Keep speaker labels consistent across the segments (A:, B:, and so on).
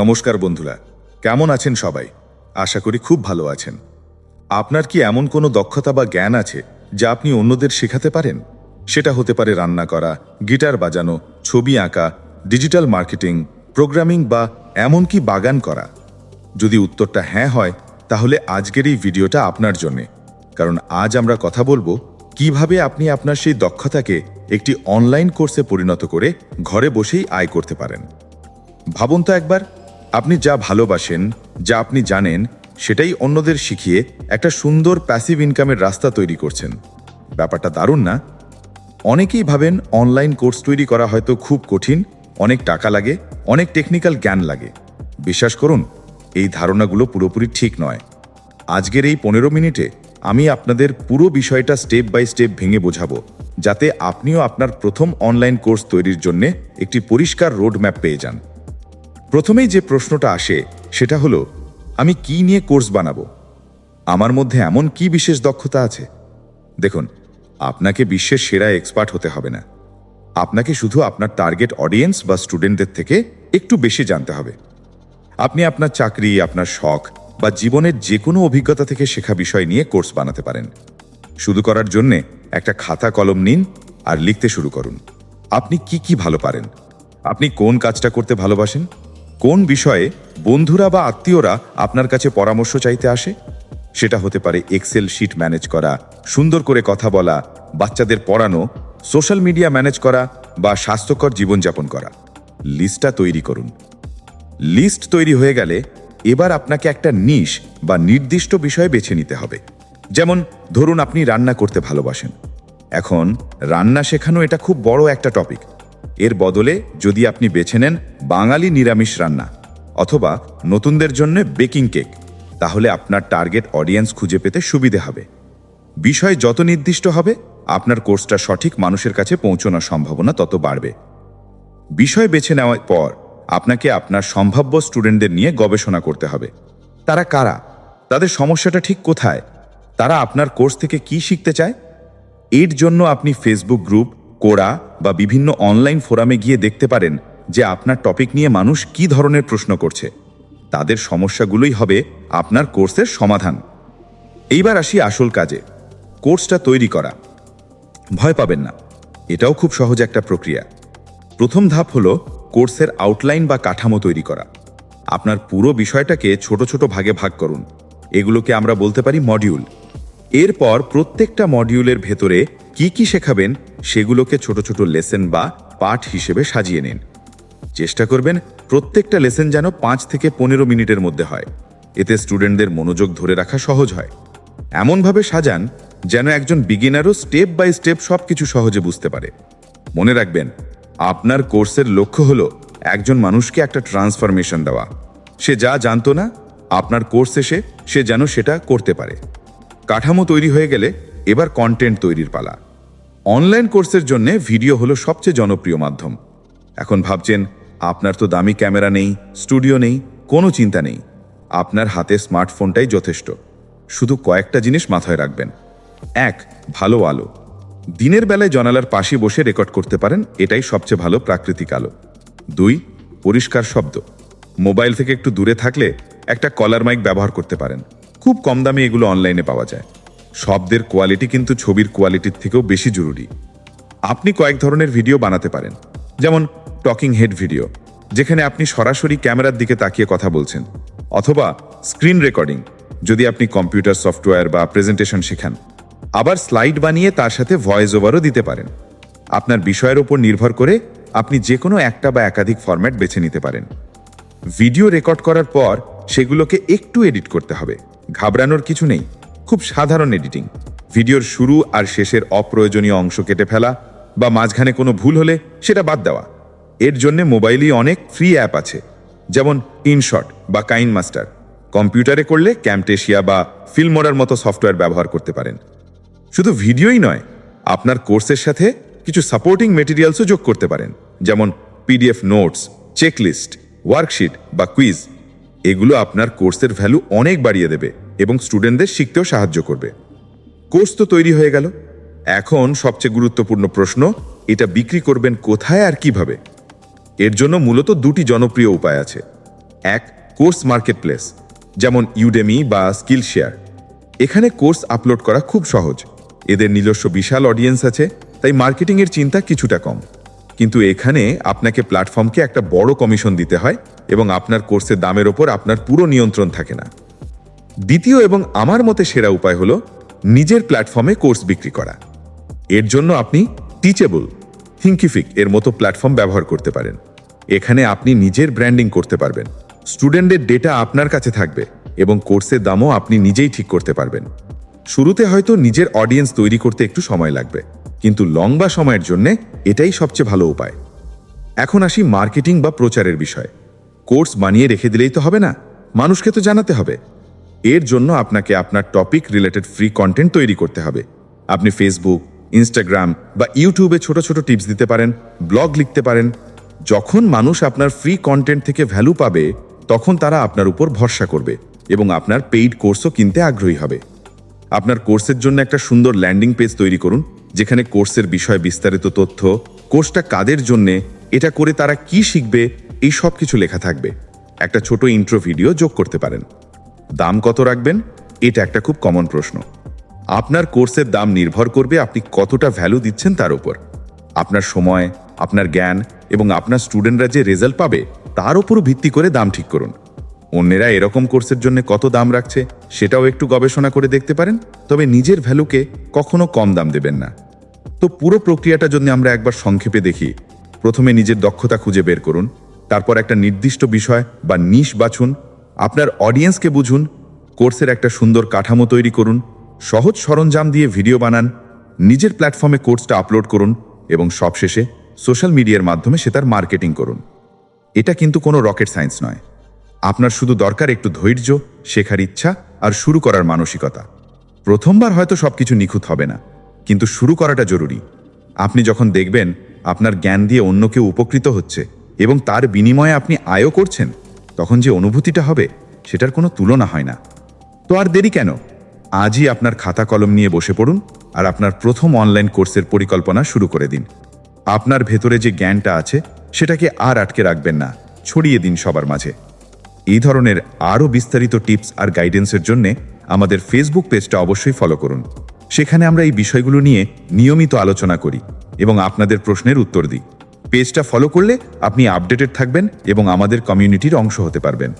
A: নমস্কার বন্ধুরা, কেমন আছেন সবাই? আশা করি খুব ভালো আছেন। আপনার কি এমন কোনো দক্ষতা বা জ্ঞান আছে যা আপনি অন্যদের শেখাতে পারেন? সেটা হতে পারে রান্না করা, গিটার বাজানো, ছবি আঁকা, ডিজিটাল মার্কেটিং, প্রোগ্রামিং বা এমনকি বাগান করা। যদি উত্তরটা হ্যাঁ হয়, তাহলে আজকের এই ভিডিওটা আপনার জন্যে। কারণ আজ আমরা কথা বলব কীভাবে আপনি আপনার সেই দক্ষতাকে একটি অনলাইন কোর্সে পরিণত করে ঘরে বসেই আয় করতে পারেন। ভাবুন তো একবার আপনি যা ভালোবাসেন, যা আপনি জানেন, সেটাই অন্যদের শিখিয়ে একটা সুন্দর প্যাসিভ ইনকামের রাস্তা তৈরি করছেন। ব্যাপারটা দারুণ না? অনেকেই ভাবেন অনলাইন কোর্স তৈরি করা হয়তো খুব কঠিন, অনেক টাকা লাগে, অনেক টেকনিক্যাল জ্ঞান লাগে। বিশ্বাস করুন, এই ধারণাগুলো পুরোপুরি ঠিক নয়। আজকের এই পনেরো মিনিটে আমি আপনাদের পুরো বিষয়টা স্টেপ বাই স্টেপ ভেঙে বোঝাবো, যাতে আপনিও আপনার প্রথম অনলাইন কোর্স তৈরির জন্য একটি পরিষ্কার রোডম্যাপ পেয়ে যান। প্রথমেই যে প্রশ্নটা আসে, সেটা হলো, আমি কি নিয়ে কোর্স বানাবো? আমার মধ্যে এমন কি বিশেষ দক্ষতা আছে? দেখুন, আপনাকে বিশ্বের সেরা এক্সপার্ট হতে হবে না। আপনাকে শুধু আপনার টার্গেট অডিয়েন্স বা স্টুডেন্টদের থেকে একটু বেশি জানতে হবে। আপনি আপনার চাকরি, আপনার শখ বা জীবনের যে কোনো অভিজ্ঞতা থেকে শেখা বিষয় নিয়ে কোর্স বানাতে পারেন। শুরু করার জন্যে একটা খাতা কলম নিন আর লিখতে শুরু করুন। আপনি কি কি ভালো পারেন? আপনি কোন কাজটা করতে ভালোবাসেন? কোন বিষয়ে বন্ধুরা বা আত্মীয়রা আপনার কাছে পরামর্শ চাইতে আসে? সেটা হতে পারে এক্সেল শিট ম্যানেজ করা, সুন্দর করে কথা বলা, বাচ্চাদের পড়ানো সোশ্যাল মিডিয়া ম্যানেজ করা বা স্বাস্থ্যকর জীবনযাপন করা। লিস্টটা তৈরি করুন। লিস্ট তৈরি হয়ে গেলে এবার আপনাকে একটা নিশ বা নির্দিষ্ট বিষয় বেছে নিতে হবে। যেমন ধরুন আপনি রান্না করতে ভালোবাসেন। এখন রান্না শেখানো এটা খুব বড় একটা টপিক এর বদলে যদি আপনি বেছে নেন বাঙালি নিরামিষ রান্না অথবা নতুনদের জন্য বেকিং কেক, তাহলে আপনার টার্গেট অডিয়েন্স খুঁজে পেতে সুবিধে হবে। বিষয় যত নির্দিষ্ট হবে, আপনার কোর্সটা সঠিক মানুষের কাছে পৌঁছানোর সম্ভাবনা তত বাড়বে। বিষয় বেছে নেওয়ার পর আপনাকে আপনার সম্ভাব্য স্টুডেন্টদের নিয়ে গবেষণা করতে হবে। তারা কারা? তাদের সমস্যাটা ঠিক কোথায়? তারা আপনার কোর্স থেকে কি শিখতে চায়? এর জন্য আপনি ফেসবুক গ্রুপ কোরা বা বিভিন্ন অনলাইন ফোরামে গিয়ে দেখতে পারেন যে আপনার টপিক নিয়ে মানুষ কি ধরনের প্রশ্ন করছে। তাদের সমস্যাগুলোই হবে আপনার কোর্সের সমাধান। এইবার আসি আসল কাজে কোর্সটা তৈরি করা। ভয় পাবেন না, এটাও খুব সহজ একটা প্রক্রিয়া। প্রথম ধাপ হলো কোর্সের আউটলাইন বা কাঠামো তৈরি করা। আপনার পুরো বিষয়টাকে ছোট ছোট ভাগে ভাগ করুন। এগুলোকে আমরা বলতে পারি মডিউল এরপর প্রত্যেকটা মডিউলের ভেতরে কি কি শেখাবেন সেগুলোকে ছোট ছোট লেসেন বা পাঠ হিসেবে সাজিয়ে নিন। চেষ্টা করবেন প্রত্যেকটা লেসেন যেন পাঁচ থেকে পনেরো মিনিটের মধ্যে হয়। এতে স্টুডেন্টদের মনোযোগ ধরে রাখা সহজ হয়। এমনভাবে সাজান যেন একজন বিগিনারও স্টেপ বাই স্টেপ সব কিছু সহজে বুঝতে পারে। মনে রাখবেন, আপনার কোর্সের লক্ষ্য হলো একজন মানুষকে একটা ট্রান্সফরমেশন দেওয়া। সে যা জানতো না, আপনার কোর্স এসে সে যেন সেটা করতে পারে। কাঠামো তৈরি হয়ে গেলে এবার কন্টেন্ট তৈরির পালা। অনলাইন কোর্সের জন্য ভিডিও হলো সবচেয়ে জনপ্রিয় মাধ্যম। এখন ভাবছেন, আপনার তো দামি ক্যামেরা নেই স্টুডিও নেই, কোনো চিন্তা নেই। আপনার হাতে স্মার্টফোনটাই যথেষ্ট। শুধু কয়েকটা জিনিস মাথায় রাখবেন। এক, ভালো আলো। দিনের বেলায় জানালার পাশে বসে রেকর্ড করতে পারেন, এটাই সবচেয়ে ভালো প্রাকৃতিক আলো। দুই, পরিষ্কার শব্দ। মোবাইল থেকে একটু দূরে থাকলে একটা কলার মাইক ব্যবহার করতে পারেন। খুব কম দামে এগুলো অনলাইনে পাওয়া যায়। শব্দের কোয়ালিটি কিন্তু ছবির কোয়ালিটির থেকেও বেশি জরুরি। আপনি কয়েক ধরনের ভিডিও বানাতে পারেন। যেমন টকিং হেড ভিডিও যেখানে আপনি সরাসরি ক্যামেরার দিকে তাকিয়ে কথা বলছেন। অথবা স্ক্রিন রেকর্ডিং যদি আপনি কম্পিউটার সফটওয়্যার বা প্রেজেন্টেশন শেখান। আবার স্লাইড বানিয়ে তার সাথে ভয়েস ওভারও দিতে পারেন। আপনার বিষয়ের উপর নির্ভর করে আপনি যে কোনো একটা বা একাধিক ফরম্যাট বেছে নিতে পারেন। ভিডিও রেকর্ড করার পর সেগুলোকে একটু এডিট করতে হবে। ঘাবড়ানোর কিছু নেই। খুব সাধারণ এডিটিং ভিডিওর শুরু আর শেষের অপ্রয়োজনীয় অংশ কেটে ফেলা বা মাঝখানে কোনো ভুল হলে সেটা বাদ দেওয়া। এর জন্য মোবাইলই অনেক ফ্রি অ্যাপ আছে, যেমন ইনশট বা কাইন মাস্টার কম্পিউটারে করলে ক্যামটেশিয়া বা ফিল্মোরার মতো সফটওয়্যার ব্যবহার করতে পারেন। শুধু ভিডিওই নয়, আপনার কোর্সের সাথে কিছু সাপোর্টিং মেটেরিয়ালসও যোগ করতে পারেন, যেমন পিডিএফ নোটস চেকলিস্ট ওয়ার্কশিট বা কুইজ এগুলো আপনার কোর্সের ভ্যালু অনেক বাড়িয়ে দেবে এবং স্টুডেন্টদের শিখতেও সাহায্য করবে। কোর্স তো তৈরি হয়ে গেল। এখন সবচেয়ে গুরুত্বপূর্ণ প্রশ্ন, এটা বিক্রি করবেন কোথায় আর কীভাবে? এর জন্য মূলত দুটি জনপ্রিয় উপায় আছে। এক, কোর্স মার্কেটপ্লেস, যেমন ইউডেমি বা স্কিল শেয়ার এখানে কোর্স আপলোড করা খুব সহজ। এদের নিজস্ব বিশাল অডিয়েন্স আছে, তাই মার্কেটিংয়ের চিন্তা কিছুটা কম। কিন্তু এখানে আপনাকে প্ল্যাটফর্মকে একটা বড় কমিশন দিতে হয় এবং আপনার কোর্সের দামের ওপর আপনার পুরো নিয়ন্ত্রণ থাকে না। দ্বিতীয় এবং আমার মতে সেরা উপায় হলো নিজের প্ল্যাটফর্মে কোর্স বিক্রি করা। এর জন্য আপনি টিচেবল থিঙ্কিফিক এর মতো প্ল্যাটফর্ম ব্যবহার করতে পারেন। এখানে আপনি নিজের ব্র্যান্ডিং করতে পারবেন। স্টুডেন্টের ডেটা আপনার কাছে থাকবে এবং কোর্সের দামও আপনি নিজেই ঠিক করতে পারবেন। শুরুতে হয়তো নিজের অডিয়েন্স তৈরি করতে একটু সময় লাগবে, কিন্তু লম্বা সময়ের জন্য এটাই সবচেয়ে ভালো উপায়। এখন আসি মার্কেটিং বা প্রচারের বিষয়। কোর্স বানিয়ে রেখে দিলেই তো হবে না। মানুষকে তো জানাতে হবে। এর জন্য আপনাকে আপনার টপিক রিলেটেড ফ্রি কন্টেন্ট তৈরি করতে হবে। আপনি ফেসবুক, ইনস্টাগ্রাম বা ইউটিউবে ছোট ছোট টিপস দিতে পারেন, ব্লগ লিখতে পারেন। যখন মানুষ আপনার ফ্রি কন্টেন্ট থেকে ভ্যালু পাবে, তখন তারা আপনার উপর ভরসা করবে এবং আপনার পেইড কোর্সও কিনতে আগ্রহী হবে। আপনার কোর্সের জন্য একটা সুন্দর ল্যান্ডিং পেজ তৈরি করুন, যেখানে কোর্সের বিষয়ে বিস্তারিত তথ্য, কোর্সটা কাদের জন্যে এটা করে তারা কি শিখবে, এই সব কিছু লেখা থাকবে। একটা ছোট ইন্ট্রো ভিডিও যোগ করতে পারেন। দাম কত রাখবেন? এটা একটা খুব কমন প্রশ্ন। আপনার কোর্সের দাম নির্ভর করবে আপনি কতটা ভ্যালু দিচ্ছেন তার উপর। আপনার সময়, আপনার জ্ঞান এবং আপনার স্টুডেন্টরা যে রেজাল্ট পাবে, তার উপর ভিত্তি করে দাম ঠিক করুন। অন্যেরা এরকম কোর্সের জন্য কত দাম রাখছে, সেটাও একটু গবেষণা করে দেখতে পারেন, তবে নিজের ভ্যালুকে কখনো কম দাম দেবেন না। তো পুরো প্রক্রিয়াটা যদি আমরা একবার সংক্ষেপে দেখি প্রথমে নিজের দক্ষতা খুঁজে বের করুন, তারপর একটা নির্দিষ্ট বিষয় বা নিশ বাছুন, আপনার অডিয়েন্সকে বুঝুন, কোর্সের একটা সুন্দর কাঠামো তৈরি করুন, সহজ সরঞ্জাম দিয়ে ভিডিও বানান, নিজের প্ল্যাটফর্মে কোর্সটা আপলোড করুন এবং সবশেষে সোশ্যাল মিডিয়ার মাধ্যমে সে তার মার্কেটিং করুন। এটা কিন্তু কোনো রকেট সায়েন্স নয়। আপনার শুধু দরকার একটু ধৈর্য, শেখার ইচ্ছা আর শুরু করার মানসিকতা। প্রথমবার হয়তো সবকিছু নিখুঁত হবে না, কিন্তু শুরু করাটা জরুরি। আপনি যখন দেখবেন আপনার জ্ঞান দিয়ে অন্য কেউ উপকৃত হচ্ছে এবং তার বিনিময়ে আপনি আয়ও করছেন, তখন যে অনুভূতিটা হবে সেটার কোনো তুলনা হয় না। তো আর দেরি কেন? আজই আপনার খাতা কলম নিয়ে বসে পড়ুন আর আপনার প্রথম অনলাইন কোর্সের পরিকল্পনা শুরু করে দিন। আপনার ভেতরে যে জ্ঞানটা আছে সেটাকে আর আটকে রাখবেন না, ছড়িয়ে দিন সবার মাঝে। এই ধরনের আরও বিস্তারিত টিপস আর গাইডেন্সের জন্য আমাদের ফেসবুক পেজটা অবশ্যই ফলো করুন। সেখানে আমরা এই বিষয়গুলো নিয়ে নিয়মিত আলোচনা করি। এবং আপনাদের প্রশ্নের উত্তর দিই। পেজটা ফলো করলে আপনি আপডেটেড থাকবেন এবং আমাদের কমিউনিটির অংশ হতে পারবেন।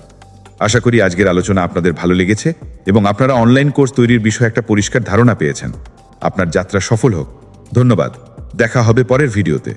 A: আশা করি আজকের আলোচনা আপনাদের ভালো লেগেছে এবং আপনারা অনলাইন কোর্স তৈরির বিষয়ে একটা পরিষ্কার ধারণা পেয়েছেন। আপনার যাত্রা সফল হোক। ধন্যবাদ। দেখা হবে পরের ভিডিওতে